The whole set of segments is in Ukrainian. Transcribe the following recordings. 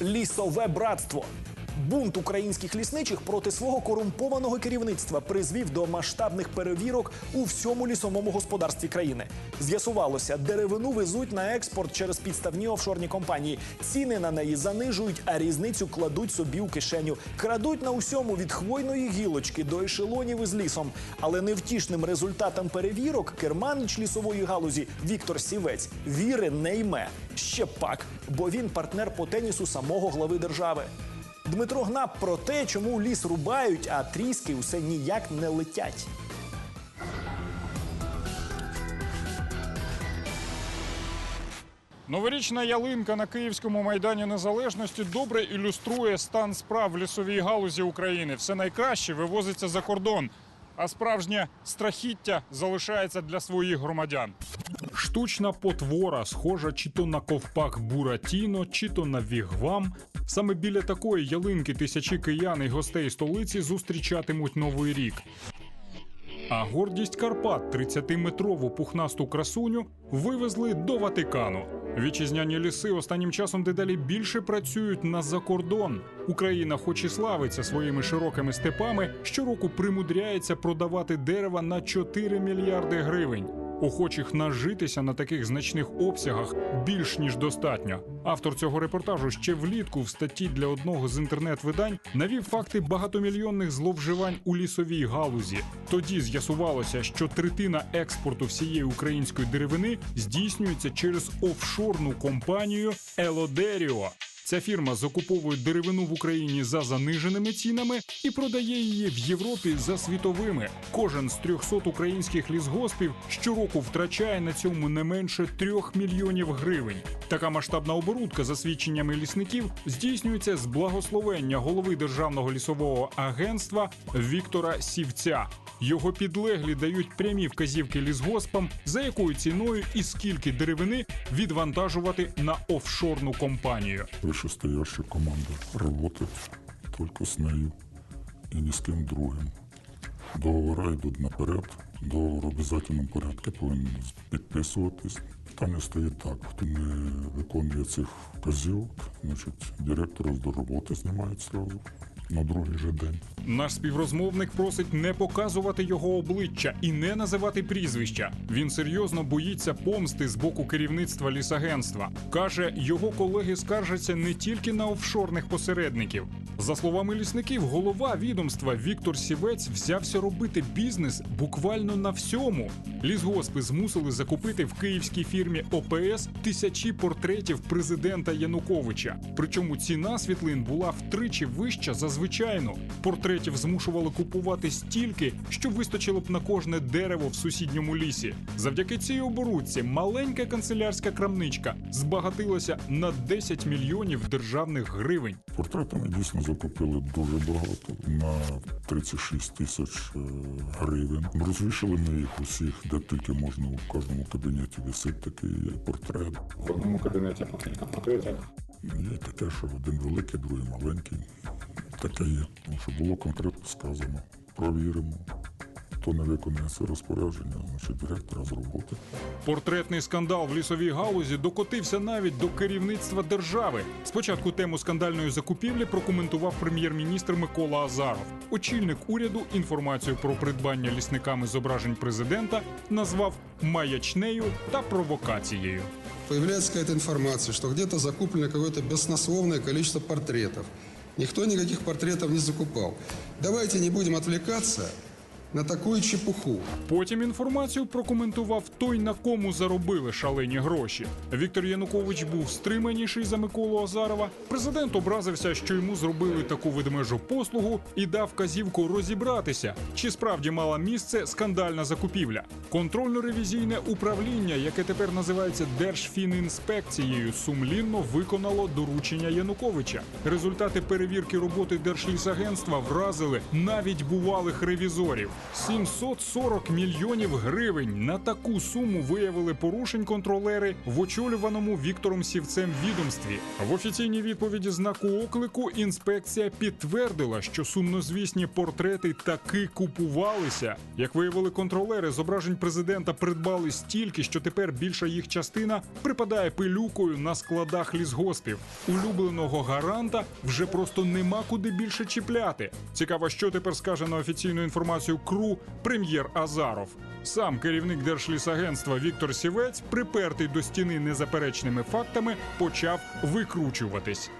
лісове братство. Бунт українських лісничих проти свого корумпованого керівництва призвів до масштабних перевірок у всьому лісовому господарстві країни. З'ясувалося, деревину везуть на експорт через підставні офшорні компанії. Ціни на неї занижують, а різницю кладуть собі у кишеню. Крадуть на усьому від хвойної гілочки до ешелонів із лісом. Але невтішним результатам перевірок керманич лісової галузі Віктор Сівець віри не йме. Ще пак, бо він партнер по тенісу самого глави держави. Дмитро Гнап про те, чому ліс рубають, а тріски усе ніяк не летять. Новорічна ялинка на Київському майдані Незалежності добре ілюструє стан справ в лісовій галузі України. Все найкраще вивозиться за кордон, а справжнє страхіття залишається для своїх громадян. Штучна потвора, схожа чи то на ковпак Буратіно, чи то на вігвам. Саме біля такої ялинки тисячі киян і гостей столиці зустрічатимуть новий рік. А гордість Карпат 30-метрову пухнасту красуню вивезли до Ватикану. Вітчизняні ліси останнім часом дедалі більше працюють на закордон. Україна, хоч і славиться своїми широкими степами, щороку примудряється продавати дерева на 4 мільярди гривень. Охочих нажитися на таких значних обсягах більш ніж достатньо. Автор цього репортажу ще влітку в статті для одного з інтернет-видань навів факти багатомільйонних зловживань у лісовій галузі. Тоді з'ясувалося, що третина експорту всієї української деревини здійснюється через офшорну компанію Елодеріо. Ця фірма закуповує деревину в Україні за заниженими цінами і продає її в Європі за світовими. Кожен з 300 українських лісгоспів щороку втрачає на цьому не менше 3 мільйонів гривень. Така масштабна оборудка, за свідченнями лісників, здійснюється з благословення голови Державного лісового агентства Віктора Сівця. Його підлеглі дають прямі вказівки лісгоспам, за якою ціною і скільки деревини відвантажувати на офшорну компанію. Вышестоящая команда работает только с нею и ни с кем другим. Договори йдуть наперед, договор в обов'язковому порядку повинен підписуватись. Питання стає так, хто не виконує цих вказівок, значить директора до роботи знімають зразу на другий же день. Наш співрозмовник просить не показувати його обличчя і не називати прізвища. Він серйозно боїться помсти з боку керівництва лісагентства. Каже, його колеги скаржаться не тільки на офшорних посередників. За словами лісників, голова відомства Віктор Сівець взявся робити бізнес буквально на всьому. Лісгоспи змусили закупити в київській фірмі ОПС тисячі портретів президента Януковича. Причому ціна світлин була втричі вища за звичайну. Портретів змушували купувати стільки, що вистачило б на кожне дерево в сусідньому лісі. Завдяки цій оборудці маленька канцелярська крамничка збагатилася на 10 мільйонів державних гривень. Портретами дійсно закупили дуже багато на 36 тисяч е, гривень. Розвішали ми їх усіх, де тільки можна у кожному кабінеті висить такий портрет. В одному кабінеті по кілька портретів. Є таке, що один великий, другий маленький. Таке є. Тому що було конкретно сказано. Провіримо. Хто не виконує це розпорядження, значить директора з роботи. Портретний скандал в лісовій галузі докотився навіть до керівництва держави. Спочатку тему скандальної закупівлі прокоментував прем'єр-міністр Микола Азаров. Очільник уряду інформацію про придбання лісниками зображень президента назвав маячнею та провокацією. появляется какая-то информация, что где-то закуплено какое-то баснословное количество портретов. Никто никаких портретов не закупал. Давайте не будем отвлекаться на такую чепуху. Потім інформацію прокоментував той, на кому заробили шалені гроші. Віктор Янукович був стриманіший за Миколу Азарова. Президент образився, що йому зробили таку ведмежу послугу і дав вказівку розібратися, чи справді мала місце скандальна закупівля. Контрольно-ревізійне управління, яке тепер називається Держфінінспекцією, сумлінно виконало доручення Януковича. Результати перевірки роботи Держлісагентства вразили навіть бувалих ревізорів. 740 мільйонів гривень. На таку суму виявили порушень контролери в очолюваному Віктором Сівцем відомстві. В офіційній відповіді знаку оклику інспекція підтвердила, що сумнозвісні портрети таки купувалися. Як виявили контролери, зображень президента придбали стільки, що тепер більша їх частина припадає пилюкою на складах лісгоспів. Улюбленого гаранта вже просто нема куди більше чіпляти. Цікаво, що тепер скаже на офіційну інформацію КРУ прем'єр Азаров. Сам керівник Держлісагентства Віктор Сівець, припертий до стіни незаперечними фактами, почав викручуватись.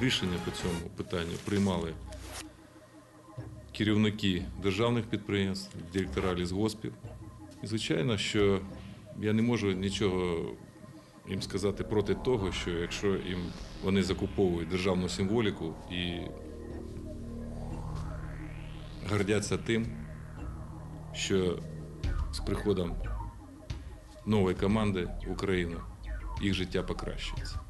Рішення по цьому питанню приймали керівники державних підприємств, директора лісгоспів. І звичайно, що я не можу нічого їм сказати проти того, що якщо їм вони закуповують державну символіку і гордяться тим, що з приходом нової команди в Україну їх життя покращується.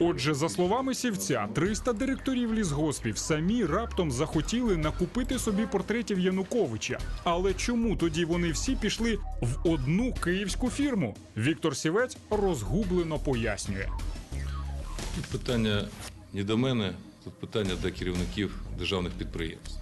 Отже, за словами сівця, 300 директорів лісгоспів самі раптом захотіли накупити собі портретів Януковича. Але чому тоді вони всі пішли в одну київську фірму? Віктор Сівець розгублено пояснює. Тут питання не до мене, тут питання до керівників державних підприємств.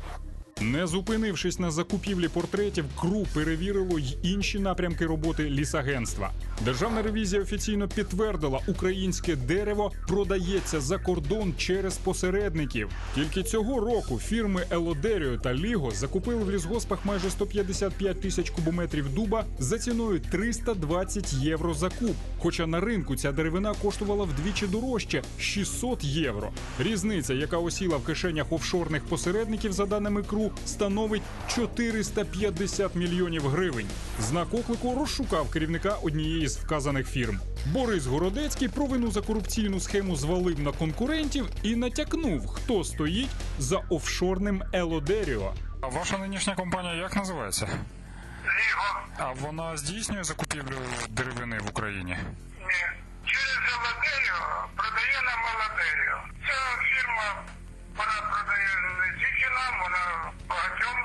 Не зупинившись на закупівлі портретів, КРУ перевірило й інші напрямки роботи лісагентства. Державна ревізія офіційно підтвердила, українське дерево продається за кордон через посередників. Тільки цього року фірми Елодеріо та Ліго закупили в лісгоспах майже 155 тисяч кубометрів дуба за ціною 320 євро за куб. Хоча на ринку ця деревина коштувала вдвічі дорожче 600 євро. Різниця, яка осіла в кишенях офшорних посередників, за даними КРУ, становить 450 мільйонів гривень. Знак оклику розшукав керівника однієї з вказаних фірм. Борис Городецький провину за корупційну схему звалив на конкурентів і натякнув, хто стоїть за офшорним Елодеріо. А ваша нинішня компанія як називається? Ліго. А вона здійснює закупівлю деревини в Україні. Ні. Через Елодеріо продає нам Елодеріо. Ця фірма, вона продає не тільки нам, вона багатьом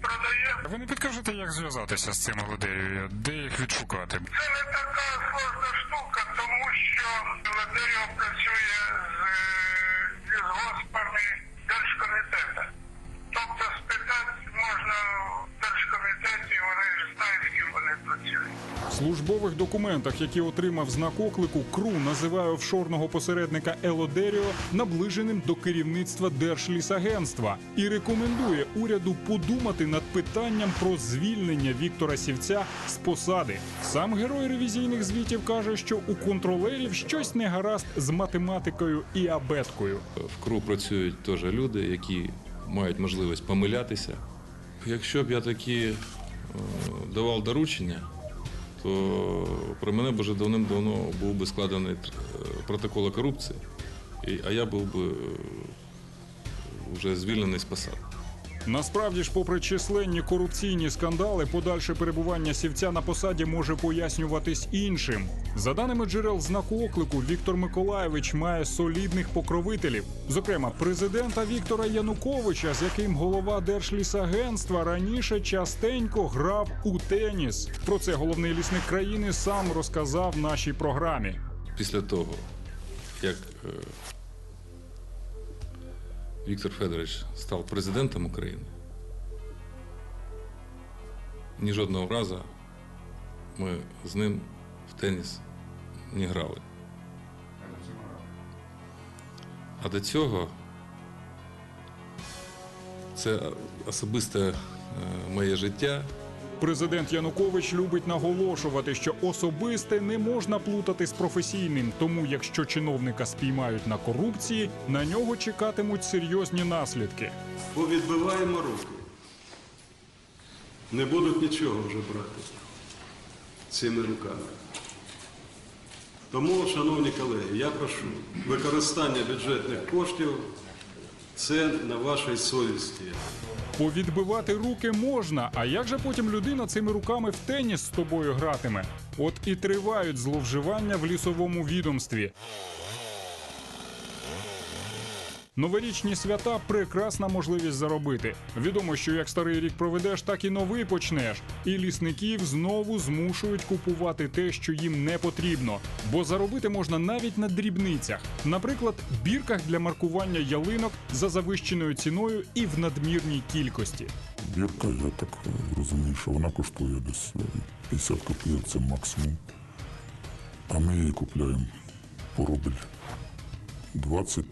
продає. Ви не підкажете, як зв'язатися з цим Елодеріо? Де їх відшукати? Це не така сложна штука, тому що Елодеріо працює з е, лісгоспами Держкомітету. Тобто спитати можна в Держкомітеті, вони ж знають, з ким вони працюють. Службових документах, які отримав знак оклику, КРУ називає офшорного посередника Елодеріо наближеним до керівництва Держлісагентства і рекомендує уряду подумати над питанням про звільнення Віктора Сівця з посади. Сам герой ревізійних звітів каже, що у контролерів щось не гаразд з математикою і абеткою. В КРУ працюють теж люди, які мають можливість помилятися. Якщо б я такі е, давав доручення, то про мене б вже давним-давно був би складений е, протокол корупції, а я був би е, вже звільнений з посади. Насправді ж, попри численні корупційні скандали, подальше перебування сівця на посаді може пояснюватись іншим. За даними джерел знаку оклику, Віктор Миколаєвич має солідних покровителів, зокрема президента Віктора Януковича, з яким голова Держлісагентства раніше частенько грав у теніс. Про це головний лісник країни сам розказав нашій програмі. Після того, як Віктор Федорович став президентом України, ні жодного разу ми з ним в теніс не грали. А до цього це особисте е, моє життя. Президент Янукович любить наголошувати, що особисте не можна плутати з професійним. Тому, якщо чиновника спіймають на корупції, на нього чекатимуть серйозні наслідки. Повідбиваємо руки. Не будуть нічого вже брати цими руками. Тому, шановні колеги, я прошу, використання бюджетних коштів це на вашій совісті. Повідбивати руки можна, а як же потім людина цими руками в теніс з тобою гратиме? От і тривають зловживання в лісовому відомстві. Новорічні свята прекрасна можливість заробити. Відомо, що як старий рік проведеш, так і новий почнеш. І лісників знову змушують купувати те, що їм не потрібно. Бо заробити можна навіть на дрібницях. Наприклад, бірках для маркування ялинок за завищеною ціною і в надмірній кількості. Бірка, я так розумію, що вона коштує десь е, 50 копійок, це максимум. А ми її купляємо по рубль 20-30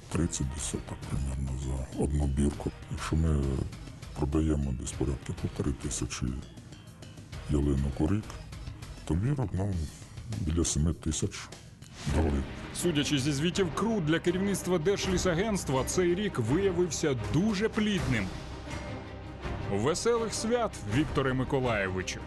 десь так примерно за одну бірку. Якщо ми продаємо десь порядка півтори тисячі ялинок у рік, то бірок нам біля 7 тисяч дали. Судячи зі звітів КРУ для керівництва Держлісагентства, цей рік виявився дуже плідним. Веселих свят, Вікторе Миколаєвичу!